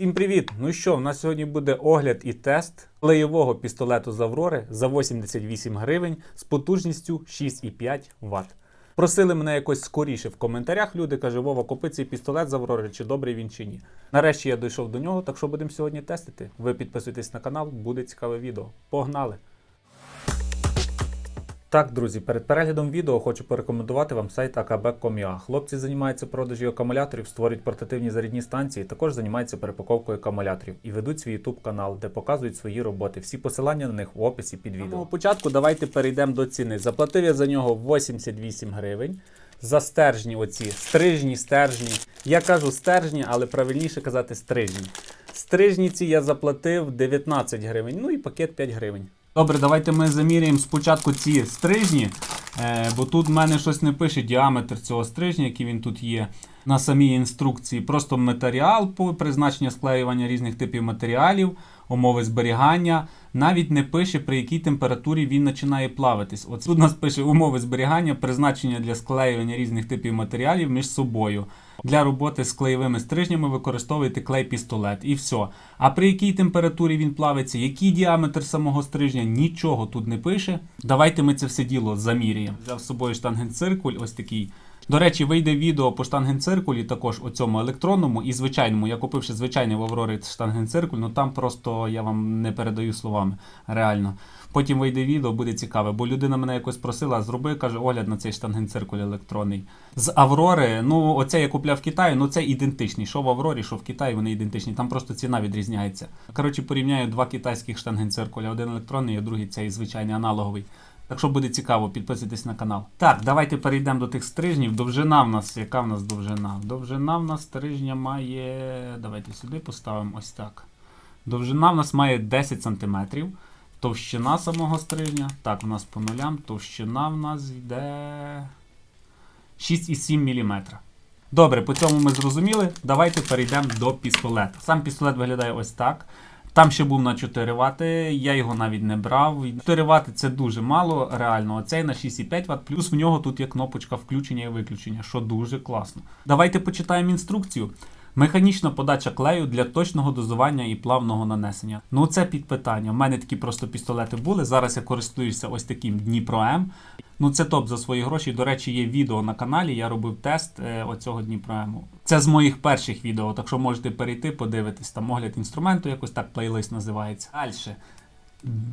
Всім привіт! Ну що, в нас сьогодні буде огляд і тест леєвого пістолету з Аврори за 88 гривень з потужністю 6,5 Вт. Просили мене якось скоріше в коментарях. Люди каже, Вова, купи цей пістолет з Аврори, чи добрий він чи ні. Нарешті я дійшов до нього, так що будемо сьогодні тестити. Ви підписуйтесь на канал, буде цікаве відео. Погнали! Так, друзі, перед переглядом відео хочу порекомендувати вам сайт akb.com.ua. Хлопці займаються продажі акумуляторів, створюють портативні зарядні станції, також займаються перепаковкою акумуляторів і ведуть свій YouTube канал, де показують свої роботи. Всі посилання на них в описі під відео. Ну, початку давайте перейдемо до ціни. Заплатив я за нього 88 гривень. За стержні, оці стрижні, стержні. Я кажу стержні, але правильніше казати стрижні. Стрижні ці я заплатив 19 гривень, ну і пакет 5 гривень. Добре, давайте ми заміряємо спочатку ці стрижні, е, бо тут в мене щось не пише діаметр цього стрижня, який він тут є на самій інструкції. Просто матеріал, по- призначення склеювання різних типів матеріалів, умови зберігання. Навіть не пише, при якій температурі він починає плавитись. От тут нас пише умови зберігання, призначення для склеювання різних типів матеріалів між собою. Для роботи з клеєвими стрижнями використовуєте клей-пістолет і все. А при якій температурі він плавиться, який діаметр самого стрижня, нічого тут не пише. Давайте ми це все діло заміряємо. Взяв з собою штангенциркуль, ось такий. До речі, вийде відео по штангенциркулі, також у цьому електронному і звичайному. Я купив ще звичайний в Аврорі штангенциркуль, ну там просто я вам не передаю словами. Реально. Потім вийде відео, буде цікаве, бо людина мене якось просила, зроби, каже, огляд на цей штангенциркуль електронний. З Аврори, ну оце я купляв в Китаї, ну це ідентичний. Що в Аврорі, що в Китаї, вони ідентичні. Там просто ціна відрізняється. Коротше, порівняю два китайських штангенциркуля. Один електронний, а другий цей звичайний аналоговий. Так що буде цікаво, підписуйтесь на канал. Так, давайте перейдемо до тих стрижнів. Довжина в нас, яка в нас довжина? Довжина в нас стрижня має. Давайте сюди поставимо ось так. Довжина в нас має 10 см. Товщина самого стрижня. Так, у нас по нулям. Товщина в нас йде 6,7 мм. Добре, по цьому ми зрозуміли. Давайте перейдемо до пістолета. Сам пістолет виглядає ось так. Там ще був на 4 Вт, я його навіть не брав. 4 Вт це дуже мало, реально. Оцей на 6,5 Вт, плюс в нього тут є кнопочка включення і виключення, що дуже класно. Давайте почитаємо інструкцію. Механічна подача клею для точного дозування і плавного нанесення. Ну це під питання. У мене такі просто пістолети були. Зараз я користуюся ось таким Дніпро М. Ну це топ за свої гроші. До речі, є відео на каналі. Я робив тест е, оцього Дніпро М. Це з моїх перших відео, так що можете перейти, подивитись. Там огляд інструменту, якось так плейлист називається. Далі.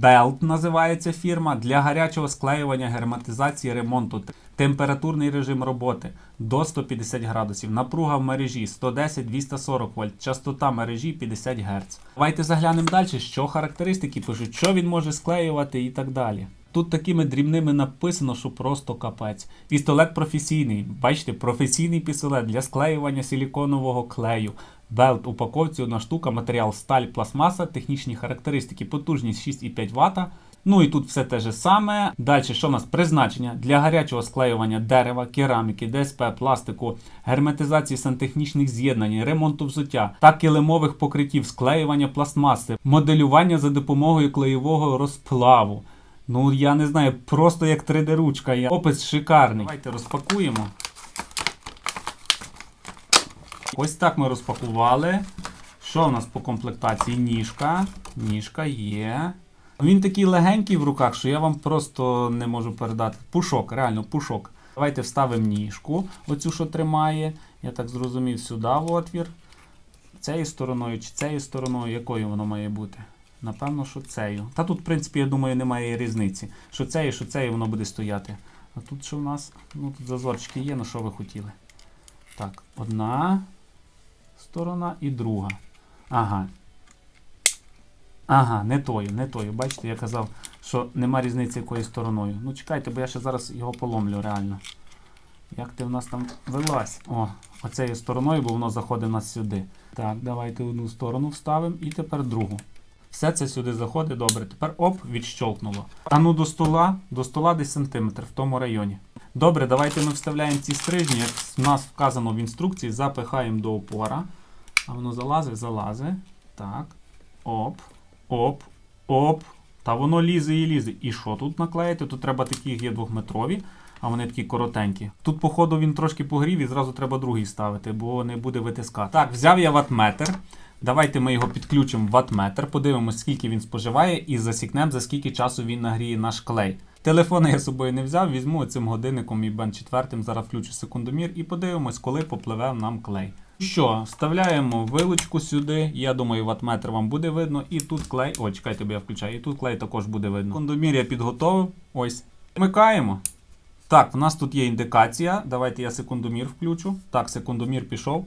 Belt називається фірма для гарячого склеювання, герметизації, ремонту. Температурний режим роботи до 150 градусів. Напруга в мережі 110-240 вольт. Частота мережі 50 Гц. Давайте заглянемо далі, що характеристики пишуть, що він може склеювати і так далі. Тут такими дрібними написано, що просто капець. Пістолет професійний. Бачите, професійний пістолет для склеювання силіконового клею. Белт упаковці одна штука, матеріал сталь, пластмаса, технічні характеристики, потужність 6,5 Вт. Ну і тут все те же саме. Далі, що в нас призначення для гарячого склеювання дерева, кераміки, ДСП, пластику, герметизації сантехнічних з'єднань, ремонту взуття та килимових покриттів, склеювання пластмаси, моделювання за допомогою клеєвого розплаву. Ну, я не знаю, просто як 3D-ручка. є. Опис шикарний. Давайте розпакуємо. Ось так ми розпакували. Що в нас по комплектації? Ніжка. Ніжка є. Він такий легенький в руках, що я вам просто не можу передати. Пушок, реально пушок. Давайте вставимо ніжку, оцю, що тримає. Я так зрозумів, сюди в отвір. Цією стороною чи цією стороною, якою воно має бути? Напевно, що цею. Та тут, в принципі, я думаю, немає різниці. Що цією, що цією воно буде стояти. А тут що в нас? Ну, тут зазорчики є, ну що ви хотіли? Так, одна сторона і друга. Ага. Ага, не тою, не тою. Бачите, я казав, що нема різниці якою стороною. Ну чекайте, бо я ще зараз його поломлю реально. Як ти в нас там вилазь? О, оцею стороною, бо воно заходить нас сюди. Так, давайте одну сторону вставимо і тепер другу. Все це сюди заходить, добре. Тепер оп, відщолкнуло. А ну до стола, до стола десь сантиметр в тому районі. Добре, давайте ми вставляємо ці стрижні, як в нас вказано в інструкції, запихаємо до опора. А воно залазить, залазить. Так. Оп, оп, оп. Та воно лізе і лізе. І що тут наклеїти? Тут треба такі є двохметрові, а вони такі коротенькі. Тут, походу, він трошки погрів і зразу треба другий ставити, бо не буде витискати. Так, взяв я ватметр. Давайте ми його підключимо в ватметр, подивимося, скільки він споживає, і засікнемо, за скільки часу він нагріє наш клей. Телефон я з собою не взяв, візьму цим годинником і бен 4 зараз включу секундомір і подивимось, коли попливе нам клей. Що, вставляємо вилочку сюди. Я думаю, ватметр вам буде видно. І тут клей. О, чекайте, бо я включаю. І тут клей також буде видно. Секундомір я підготовив. Ось. Вмикаємо. Так, в нас тут є індикація. Давайте я секундомір включу. Так, секундомір пішов.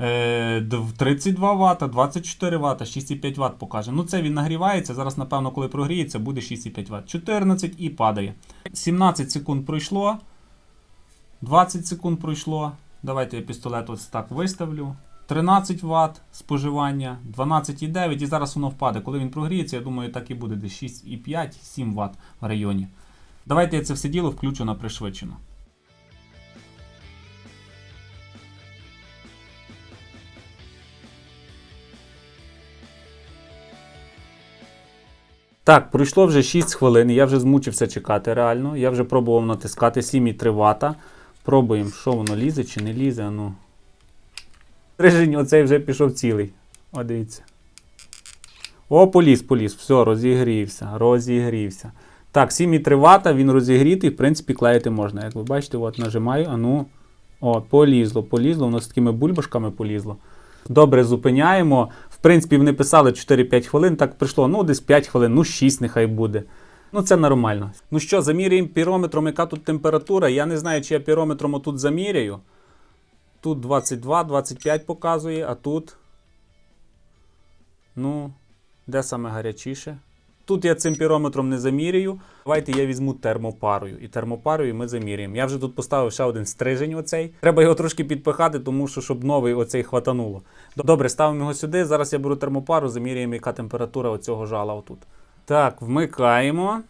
Е, дв- 32 Вт, 24 Вт, 6,5 Вт покаже. Ну це він нагрівається. Зараз, напевно, коли прогріється, буде 6,5 Вт. 14 і падає. 17 секунд пройшло. 20 секунд пройшло. Давайте я пістолет ось так виставлю. 13 Вт споживання, 12,9 і зараз воно впаде. Коли він прогріється, я думаю, так і буде десь 6,5-7 Вт в районі. Давайте я це все діло включу на пришвидшено. Так, пройшло вже 6 хвилин. Я вже змучився чекати реально. Я вже пробував натискати 7,3 Вт. Пробуємо, що воно лізе чи не лізе. Ну. Режень оцей вже пішов цілий. О, дивіться. О, поліз, поліз. Все, розігрівся, розігрівся. Так, 7,3 Вт, він розігрітий, в принципі, клеїти можна. Як ви бачите, от нажимаю, а ну. О, полізло, полізло, воно з такими бульбашками полізло. Добре, зупиняємо. В принципі, вони писали 4-5 хвилин, так прийшло, ну, десь 5 хвилин, ну 6 нехай буде. Ну, це нормально. Ну що, заміряємо пірометром, яка тут температура. Я не знаю, чи я пірометром отут заміряю. Тут 22, 25 показує, а тут. Ну, де саме гарячіше? Тут я цим пірометром не замірюю. Давайте я візьму термопарою. І термопарою ми заміряємо. Я вже тут поставив ще один стрижень оцей. Треба його трошки підпихати, тому що щоб новий оцей хватануло. Добре, ставимо його сюди. Зараз я беру термопару, заміряємо, яка температура оцього жала отут. Так, вмикаємо.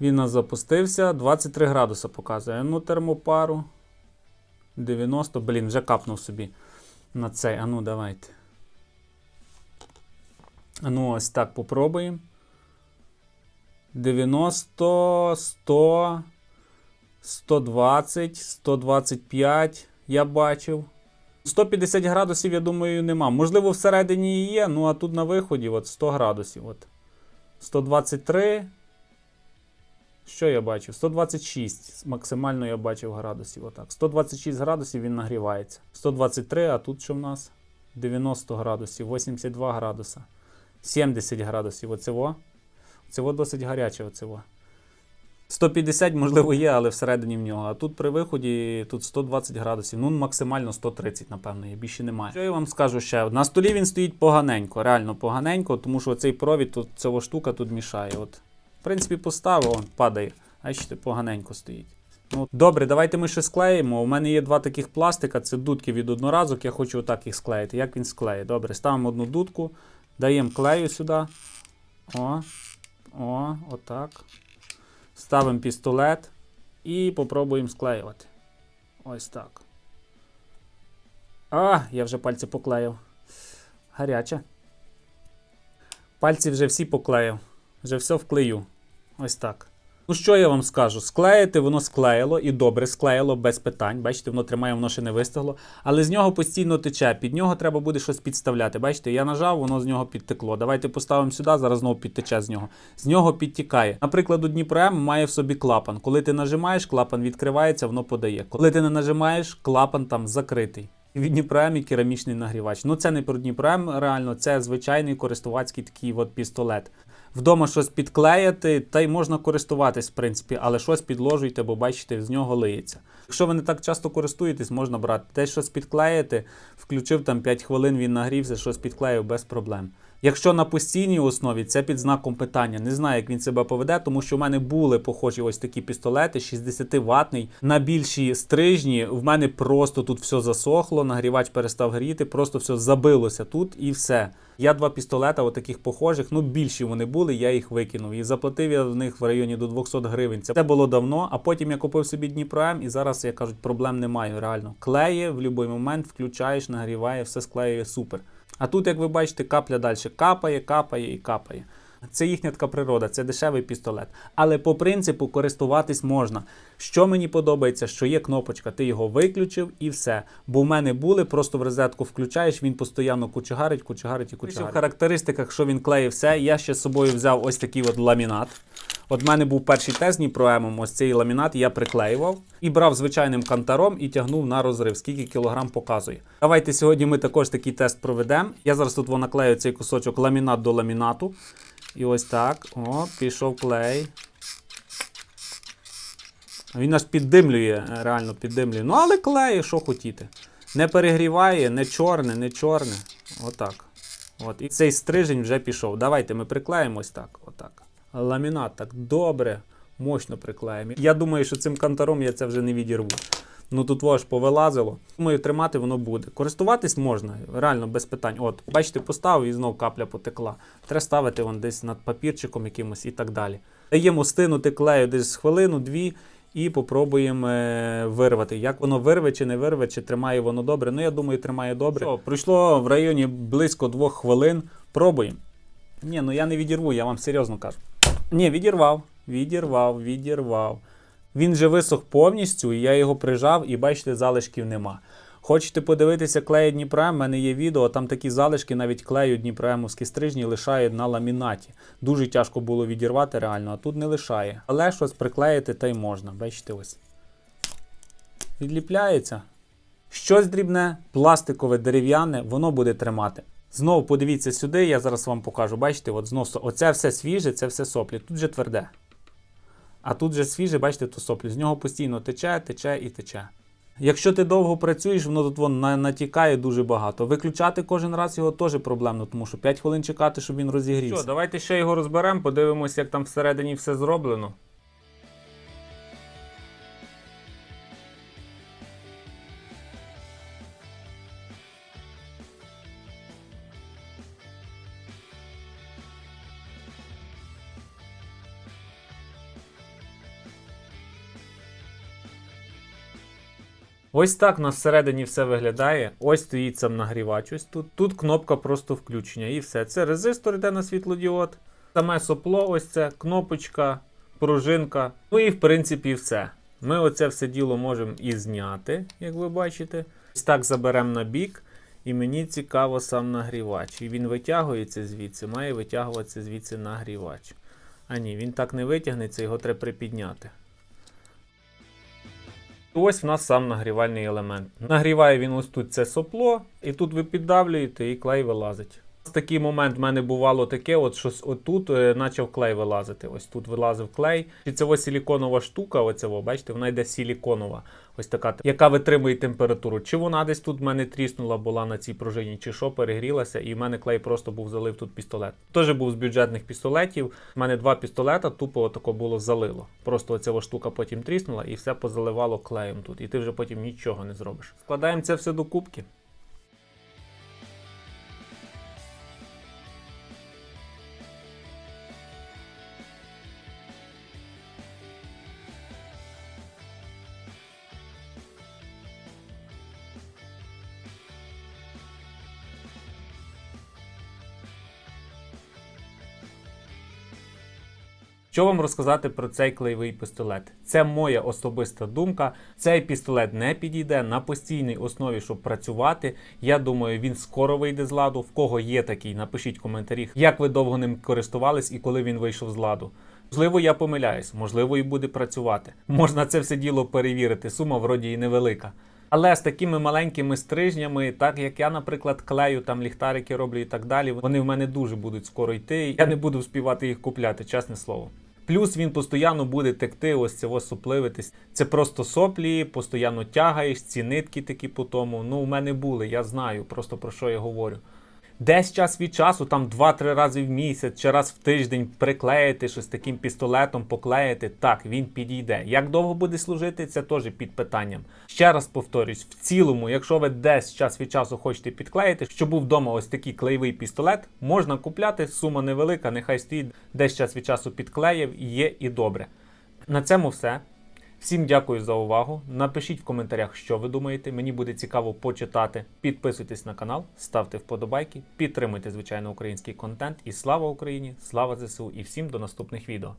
Він у нас запустився. 23 градуса показує. Ну, термопару. 90. Блін, вже капнув собі на цей. Ану, давайте. Ану, ось так попробуємо. 90, 100, 120, 125 я бачив. 150 градусів, я думаю, нема. Можливо, всередині і є, ну а тут на виході от 100 градусів. От. 123. Що я бачив? 126 максимально я бачив градусів. Отак. 126 градусів він нагрівається. 123, а тут що в нас? 90 градусів, 82 градуса. 70 градусів. Оцево. Оцево досить гаряче. Оцево. 150, можливо, є, але всередині в нього. А тут при виході тут 120 градусів. Ну, максимально 130, напевно, є. Більше немає. Що я вам скажу ще? На столі він стоїть поганенько, реально поганенько, тому що цей провід, тут ця штука тут мішає. От. В принципі, поставив, он падає. Бачите, поганенько стоїть. Ну, добре, давайте ми ще склеїмо. У мене є два таких пластика, це дудки від одноразок, я хочу отак їх склеїти. Як він склеє? Добре, ставимо одну дудку, даємо клею сюди. О, о, отак. Ставимо пістолет і попробуємо склеювати. Ось так. А, я вже пальці поклеїв. Гаряче. Пальці вже всі поклеїв. Вже все вклею. Ось так. Ну, що я вам скажу? Склеїти воно склеїло і добре склеїло, без питань. Бачите, воно тримає, воно ще не вистигло. Але з нього постійно тече. Під нього треба буде щось підставляти. Бачите, я нажав, воно з нього підтекло. Давайте поставимо сюди, зараз знову підтече з нього. З нього підтікає. Наприклад, у Дніпро М має в собі клапан. Коли ти нажимаєш, клапан відкривається, воно подає. Коли ти не нажимаєш, клапан там закритий. Від Дніпро і керамічний нагрівач. Ну це не про Дніпро М реально, це звичайний користувацький такий от пістолет. Вдома щось підклеїти, та й можна користуватись, в принципі, але щось підложуйте, бо бачите, з нього лиється. Якщо ви не так часто користуєтесь, можна брати. те, щось підклеїти, включив там 5 хвилин, він нагрівся, щось підклеїв без проблем. Якщо на постійній основі, це під знаком питання. Не знаю, як він себе поведе, тому що в мене були похожі ось такі пістолети, 60 ватний на більші стрижні. В мене просто тут все засохло, нагрівач перестав гріти, просто все забилося тут і все. Я два пістолета, отаких похожих, ну більші вони були, я їх викинув. І заплатив я в них в районі до 200 гривень. Це було давно, а потім я купив собі Дніпро М, і зараз, як кажуть, проблем немає. Реально. Клеє в будь-який момент, включаєш, нагріває, все склеює супер. А тут, як ви бачите, капля далі капає, капає і капає. Це їхня така природа, це дешевий пістолет. Але по принципу користуватись можна. Що мені подобається, що є кнопочка, ти його виключив і все. Бо в мене були, просто в розетку включаєш, він постійно кучегарить, кучегарить і кучегарить. В характеристиках, що він клеїв все, я ще з собою взяв ось такий от ламінат. От в мене був перший тест Дніпроемом, ось цей ламінат я приклеював і брав звичайним кантаром і тягнув на розрив, скільки кілограм показує. Давайте сьогодні ми також такий тест проведемо. Я зараз тут наклею цей кусочок ламінат до ламінату. І ось так. О, пішов клей. Він аж піддимлює, реально піддимлює. Ну, але клеє, що хотіти. Не перегріває, не чорне, не чорне. Отак. От. І цей стрижень вже пішов. Давайте ми приклеїмо ось так. Отак. Ламінат так добре, мощно приклеїмо. Я думаю, що цим кантаром я це вже не відірву. Ну тут воно ж повилазило. Думаю, тримати воно буде. Користуватись можна, реально без питань. От, бачите, поставив і знов капля потекла. Треба ставити вон десь над папірчиком якимось і так далі. Даємо стинути клею десь хвилину-дві і попробуємо е, вирвати. Як воно вирве чи не вирве, чи тримає воно добре. Ну, я думаю, тримає добре. Що, пройшло в районі близько двох хвилин. Пробуємо. Ні, ну я не відірву, я вам серйозно кажу. Ні, відірвав, відірвав, відірвав. Він же висох повністю, і я його прижав, і бачите, залишків нема. Хочете подивитися клею Дніпром, в мене є відео, там такі залишки навіть клею Дніпроемовські стрижні лишають на ламінаті. Дуже тяжко було відірвати реально, а тут не лишає. Але щось приклеїти та й можна. Бачите ось. Відліпляється. Щось дрібне, пластикове, дерев'яне, воно буде тримати. Знову подивіться сюди, я зараз вам покажу. Бачите, от знов, оце все свіже, це все соплі. Тут же тверде. А тут же свіже, бачите, то соплі. З нього постійно тече, тече і тече. Якщо ти довго працюєш, воно тут вон на- натікає дуже багато. Виключати кожен раз його теж проблемно, тому що 5 хвилин чекати, щоб він розігрівся. Що, давайте ще його розберемо, подивимося, як там всередині все зроблено. Ось так у нас всередині все виглядає. Ось стоїть сам нагрівач. Ось тут. Тут кнопка просто включення і все. Це резистор йде на світлодіод. Саме сопло, ось це, кнопочка, пружинка. Ну і в принципі все. Ми оце все діло можемо і зняти, як ви бачите. Ось так заберемо на бік. І мені цікаво сам нагрівач. І він витягується звідси, має витягуватися звідси нагрівач. А ні, він так не витягнеться, його треба припідняти. Ось в нас сам нагрівальний елемент. Нагріває він ось тут це сопло, і тут ви піддавлюєте, і клей вилазить. Такий момент в мене бувало таке, от що отут е, почав клей вилазити. Ось тут вилазив клей. І це ось силіконова штука, оця, бачите, вона йде силіконова, ось така, яка витримує температуру. Чи вона десь тут в мене тріснула, була на цій пружині, чи що, перегрілася, і в мене клей просто був залив тут пістолет. Теж був з бюджетних пістолетів. У мене два пістолета, тупо отако було залило. Просто оця штука потім тріснула і все позаливало клеєм тут. І ти вже потім нічого не зробиш. Складаємо це все до кубки. Що вам розказати про цей клеєвий пістолет? Це моя особиста думка. Цей пістолет не підійде на постійній основі, щоб працювати. Я думаю, він скоро вийде з ладу. В кого є такий, напишіть в коментарях, як ви довго ним користувались і коли він вийшов з ладу. Можливо, я помиляюсь, можливо, і буде працювати. Можна це все діло перевірити. Сума вроді і невелика. Але з такими маленькими стрижнями, так як я, наприклад, клею там ліхтарики роблю і так далі, вони в мене дуже будуть скоро йти. Я не буду вспівати їх купляти, чесне слово. Плюс він постійно буде текти, ось цього сопливитись. Це просто соплі, постійно тягаєш, ці нитки такі по тому. Ну, у мене були, я знаю просто про що я говорю. Десь час від часу, там 2-3 рази в місяць чи раз в тиждень приклеїти щось таким пістолетом, поклеїти, так, він підійде. Як довго буде служити, це теж під питанням. Ще раз повторюсь, в цілому, якщо ви десь час від часу хочете підклеїти, щоб був вдома ось такий клеєвий пістолет, можна купляти, сума невелика, нехай стоїть десь час від часу підклеїв, є і добре. На цьому все. Всім дякую за увагу. Напишіть в коментарях, що ви думаєте. Мені буде цікаво почитати. Підписуйтесь на канал, ставте вподобайки, підтримуйте звичайно український контент. І слава Україні! Слава ЗСУ! І всім до наступних відео.